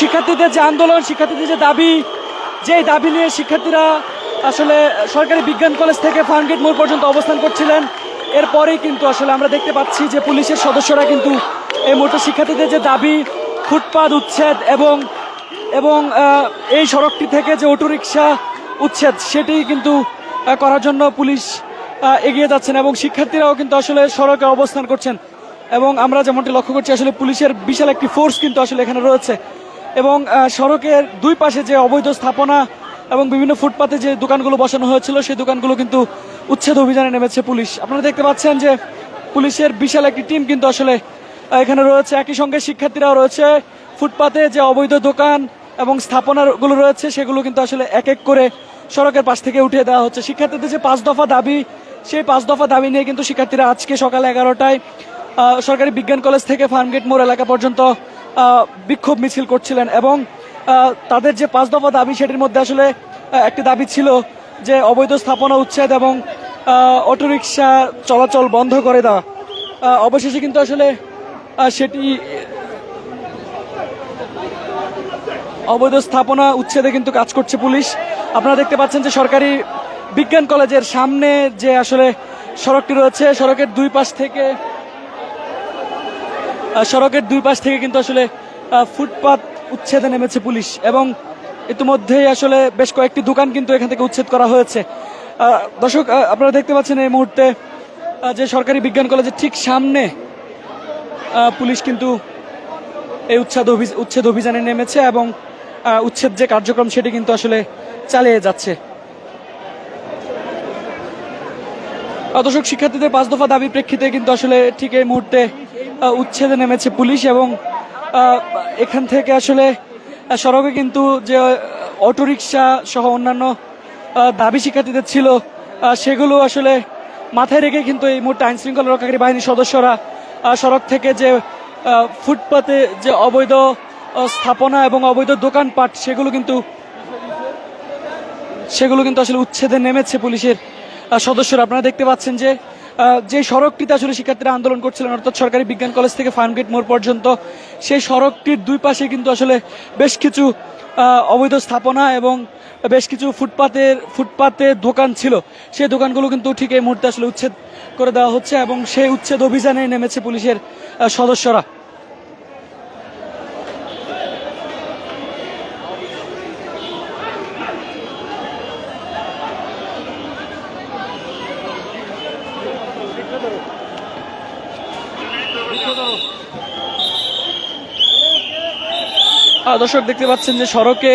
শিক্ষার্থীদের যে আন্দোলন, শিক্ষার্থীদের যে দাবি যে দাবি নিয়ে শিক্ষার্থীরা আসলে সরকারি বিজ্ঞান কলেজ থেকে ফার্মগেট মোড় পর্যন্ত অবস্থান করছিলেন, এরপরেই কিন্তু আসলে আমরা দেখতে পাচ্ছি যে পুলিশের সদস্যরা কিন্তু এই মুহূর্তে শিক্ষার্থীদের যে দাবি, ফুটপাত উচ্ছেদ এবং এবং এই সড়কটি থেকে যে অটোরিকশা উচ্ছেদ, সেটি কিন্তু করার জন্য পুলিশ এগিয়ে যাচ্ছেন এবং শিক্ষার্থীরাও কিন্তু আসলে সড়কে অবস্থান করছেন এবং আমরা যেমনটি লক্ষ্য করছি, আসলে পুলিশের বিশাল একটি ফোর্স কিন্তু আসলে এখানে রয়েছে। এবং সড়কের দুই পাশে যে অবৈধ স্থাপনা এবং বিভিন্ন ফুটপাতে যে দোকানগুলো বসানো হয়েছিল, সেই দোকানগুলো কিন্তু উচ্ছেদ অভিযানে নেমেছে পুলিশ। আপনারা দেখতে পাচ্ছেন যে পুলিশের বিশাল একটি টিম কিন্তু আসলে এখানে রয়েছে। একই সঙ্গে শিক্ষার্থীরাও রয়েছে। ফুটপাতে যে অবৈধ দোকান এবং স্থাপনাগুলো রয়েছে, সেগুলো কিন্তু আসলে এক এক করে সড়কের পাশ থেকে উঠিয়ে দেওয়া হচ্ছে। শিক্ষার্থীদের যে পাঁচ দফা দাবি, সেই পাঁচ দফা দাবি নিয়ে কিন্তু শিক্ষার্থীরা আজকে সকাল এগারোটায় সরকারি বিজ্ঞান কলেজ থেকে ফার্মগেট মোড় এলাকা পর্যন্ত বিক্ষোভ মিছিল করছিলেন এবং তাদের যে পাঁচ দফা দাবি সেটির মধ্যে আসলে একটি দাবি ছিল যে অবৈধ স্থাপনা উচ্ছেদ এবং অটোরিকশা চলাচল বন্ধ করে দেওয়া। অবশেষে কিন্তু আসলে সেটি, অবৈধ স্থাপনা উচ্ছেদে কিন্তু কাজ করছে পুলিশ। আপনারা দেখতে পাচ্ছেন যে সরকারি বিজ্ঞান কলেজের সামনে যে আসলে সড়কটি রয়েছে, সড়কের দুই পাশ থেকে সড়কের দুই পাশ থেকে কিন্তু আসলে ফুটপাত উচ্ছেদে নেমেছে পুলিশ এবং ইতিমধ্যেই আসলে বেশ কয়েকটি দোকান কিন্তু এখান থেকে উচ্ছেদ করা হয়েছে। দর্শক আপনারা দেখতে পাচ্ছেন এই মুহূর্তে যে সরকারি বিজ্ঞান কলেজের ঠিক সামনে পুলিশ কিন্তু এই উচ্ছেদ উচ্ছেদ অভিযানে নেমেছে এবং উচ্ছেদ যে কার্যক্রম সেটি কিন্তু আসলে চালিয়ে যাচ্ছে। দর্শক, শিক্ষার্থীদের পাঁচ দফা দাবির প্রেক্ষিতে কিন্তু আসলে ঠিক এই মুহূর্তে উচ্ছেদে নেমেছে পুলিশ এবং এখান থেকে আসলে সড়কে কিন্তু যে অটোরিকশা সহ অন্যান্য দাবি শিক্ষার্থীদের ছিল সেগুলো আসলে মাথায় রেখে কিন্তু এই মুহূর্তে আইন শৃঙ্খলা রক্ষাকারী বাহিনীর সদস্যরা সড়ক থেকে যে ফুটপাতে যে অবৈধ স্থাপনা এবং অবৈধ দোকানপাট, সেগুলো কিন্তু সেগুলো কিন্তু আসলে উচ্ছেদে নেমেছে পুলিশের সদস্যরা। আপনারা দেখতে পাচ্ছেন যে যে সড়কটিতে আসলে শিক্ষার্থীরা আন্দোলন করছিলেন, অর্থাৎ সরকারি বিজ্ঞান কলেজ থেকে ফার্মগেট মোড় পর্যন্ত, সেই সড়কটির দুই পাশে কিন্তু আসলে বেশ কিছু অবৈধ স্থাপনা এবং বেশ কিছু ফুটপাতের, ফুটপাতে দোকান ছিল। সেই দোকানগুলো কিন্তু ঠিক এই মুহূর্তে আসলে উচ্ছেদ করে দেওয়া হচ্ছে এবং সেই উচ্ছেদ অভিযানে নেমেছে পুলিশের সদস্যরা। দর্শক, দেখতে পাচ্ছেন যে সড়কে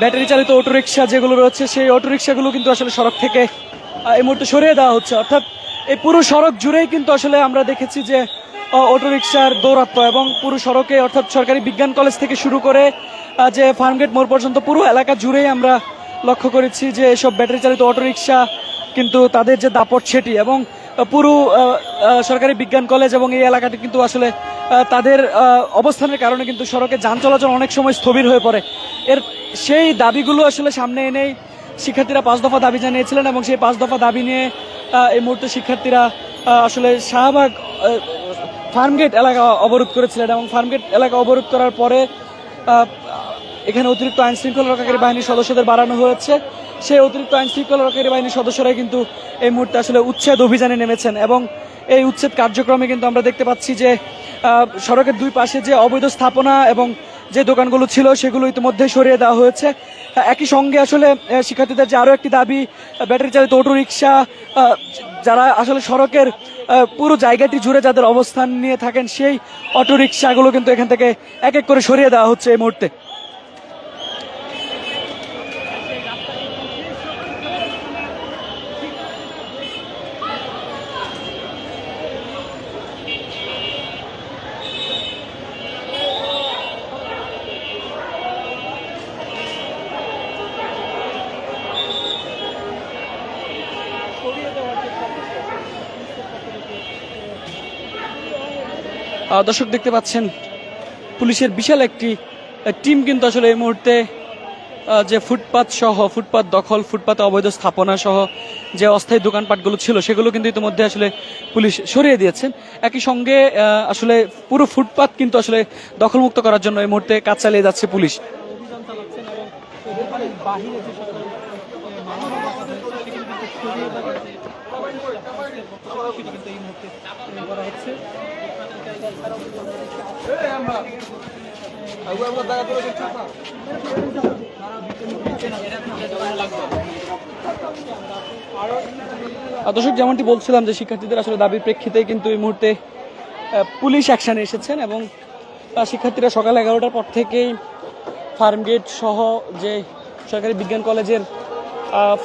ব্যাটারি চালিত অটোরিকশা যেগুলো রয়েছে, সেই অটোরিকশাগুলো কিন্তু আসলে সড়ক থেকে এই মুহূর্তে সরিয়ে দেওয়া হচ্ছে। অর্থাৎ এই পুরো সড়ক জুড়েই কিন্তু আসলে আমরা দেখেছি যে অটোরিকশার দৌরাত্ম এবং পুরো সড়কে অর্থাৎ সরকারি বিজ্ঞান কলেজ থেকে শুরু করে যে ফার্মগেট মোড় পর্যন্ত পুরো এলাকা জুড়েই আমরা লক্ষ্য করেছি যে এসব ব্যাটারি চালিত অটোরিকশা কিন্তু তাদের যে দাপট সেটি এবং পুরো সরকারি বিজ্ঞান কলেজ এবং এই এলাকাটি কিন্তু আসলে তাদের অবস্থানের কারণে কিন্তু সড়কে যান চলাচল অনেক সময় স্থবির হয়ে পড়ে। এর সেই দাবিগুলো আসলে সামনে এনেই শিক্ষার্থীরা পাঁচ দফা দাবি জানিয়েছিলেন এবং সেই পাঁচ দফা দাবি নিয়ে এই মুহূর্তে শিক্ষার্থীরা আসলে শাহবাগ ফার্মগেট এলাকা অবরোধ করেছিলেন এবং ফার্মগেট এলাকা অবরোধ করার পরে এখানে অতিরিক্ত আইন শৃঙ্খলা রক্ষাকারী বাহিনীর সদস্যদের বাড়ানো হয়েছে। সেই অতিরিক্ত আইন শৃঙ্খলা রক্ষাকারী বাহিনীর সদস্যরাই কিন্তু এই মুহূর্তে আসলে উচ্ছেদ অভিযানে নেমেছেন এবং এই উচ্ছেদ কার্যক্রমে কিন্তু আমরা দেখতে পাচ্ছি যে সড়কের দুই পাশে যে অবৈধ স্থাপনা এবং যে দোকানগুলো ছিল সেগুলো ইতিমধ্যে সরিয়ে দেওয়া হয়েছে। একই সঙ্গে আসলে শিক্ষার্থীদের যে আরও একটি দাবি ব্যাটারি চালিত অটো রিক্সা যারা আসলে সড়কের পুরো জায়গাটি জুড়ে যাদের অবস্থান নিয়ে থাকেন, সেই অটো রিক্সাগুলো কিন্তু এখান থেকে এক এক করে সরিয়ে দেওয়া হচ্ছে এই মুহূর্তে। দর্শক দেখতে পাচ্ছেন, পুলিশের বিশাল একটি টিম কিন্তু আসলে এই মুহূর্তে যে ফুটপাত সহ, ফুটপাত দখল, ফুটপাতে অবৈধ স্থাপনা সহ যে অস্থায়ী দোকানপাটগুলো ছিল, সেগুলো কিন্তু ইতিমধ্যে আসলে পুলিশ সরিয়ে দিয়েছেন। একই সঙ্গে আসলে পুরো ফুটপাত কিন্তু আসলে দখলমুক্ত করার জন্য এই মুহূর্তে কাজ চালিয়ে যাচ্ছে পুলিশ। আহ, দর্শক যেমনটি বলছিলাম যে শিক্ষার্থীদের আসলে দাবির প্রেক্ষিতে কিন্তু এই মুহূর্তে পুলিশ অ্যাকশনে এসেছেন এবং শিক্ষার্থীরা সকাল এগারোটার পর থেকেই ফার্মগেট সহ যে সরকারি বিজ্ঞান কলেজের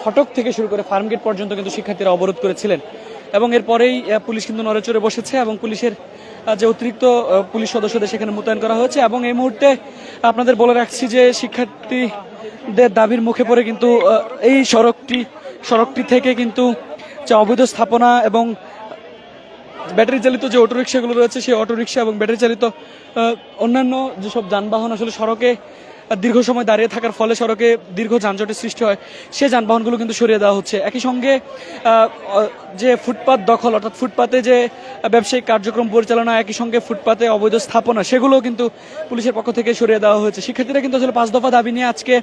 ফটক থেকে শুরু করে ফার্মগেট পর্যন্ত কিন্তু শিক্ষার্থীরা অবরোধ করেছিলেন। এবং এরপরেই পুলিশ কিন্তু নড়েচড়ে বসেছে এবং পুলিশের যে অতিরিক্ত পুলিশ সদস্যদের সেখানে মোতায়েন করা হয়েছে এবং এই মুহূর্তে আপনাদের বলে রাখছি যে শিক্ষার্থীদের দাবির মুখে পড়ে কিন্তু এই সড়কটি সড়কটি থেকে কিন্তু যে অবৈধ স্থাপনা এবং ব্যাটারি চালিত যে অটোরিক্সাগুলো রয়েছে, সেই অটোরিক্সা এবং ব্যাটারি চালিত অন্যান্য যেসব যানবাহন আসলে সড়কে দীর্ঘ সময় দাঁড়িয়ে থাকার ফলে সড়কে দীর্ঘ যানজটের সৃষ্টি হয়, সে যানবাহনগুলো কিন্তু সরিয়ে দেওয়া হচ্ছে। একই সঙ্গে যে ফুটপাত দখল, অর্থাৎ ফুটপাতে যে ব্যবসায়িক কার্যক্রম পরিচালনা, একই সঙ্গে ফুটপাতে অবৈধ স্থাপনা, সেগুলোও কিন্তু পুলিশের পক্ষ থেকে সরিয়ে দেওয়া হয়েছে। শিক্ষার্থীরা কিন্তু আসলে পাঁচ দফা দাবি নিয়ে আজকে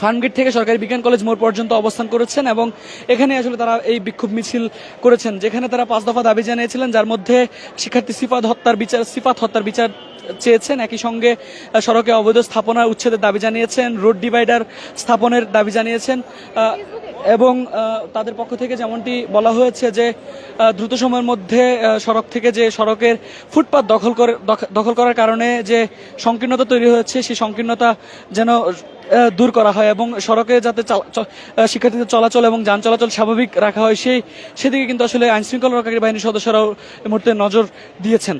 ফার্মগেট থেকে সরকারি বিজ্ঞান কলেজ মোড় পর্যন্ত অবস্থান করেছেন এবং এখানে আসলে তারা এই বিক্ষোভ মিছিল করেছেন, যেখানে তারা পাঁচ দফা দাবি জানিয়েছিলেন, যার মধ্যে শিক্ষার্থী সিফাত হত্যার বিচার, সিফাত হত্যার বিচার চেয়েছেন। একই সঙ্গে সড়কে অবৈধ স্থাপনার উচ্ছেদের দাবি জানিয়েছেন, রোড ডিভাইডার স্থাপনের দাবি জানিয়েছেন। এবং তাদের পক্ষ থেকে যেমনটি বলা হয়েছে যে দ্রুত সময়ের মধ্যে সড়ক থেকে যে সড়কের ফুটপাত দখল করে, দখ- দখল করার কারণে যে সংকীর্ণতা তৈরি হয়েছে, সেই সংকীর্ণতা যেন দূর করা হয় এবং সড়কে যাতে শিক্ষার্থীদের চলাচল এবং যান চলাচল স্বাভাবিক রাখা হয়, সেই, সেদিকে কিন্তু আসলে আইন শৃঙ্খলা রক্ষাকারী বাহিনীর সদস্যরাও মুহূর্তে নজর দিয়েছেন।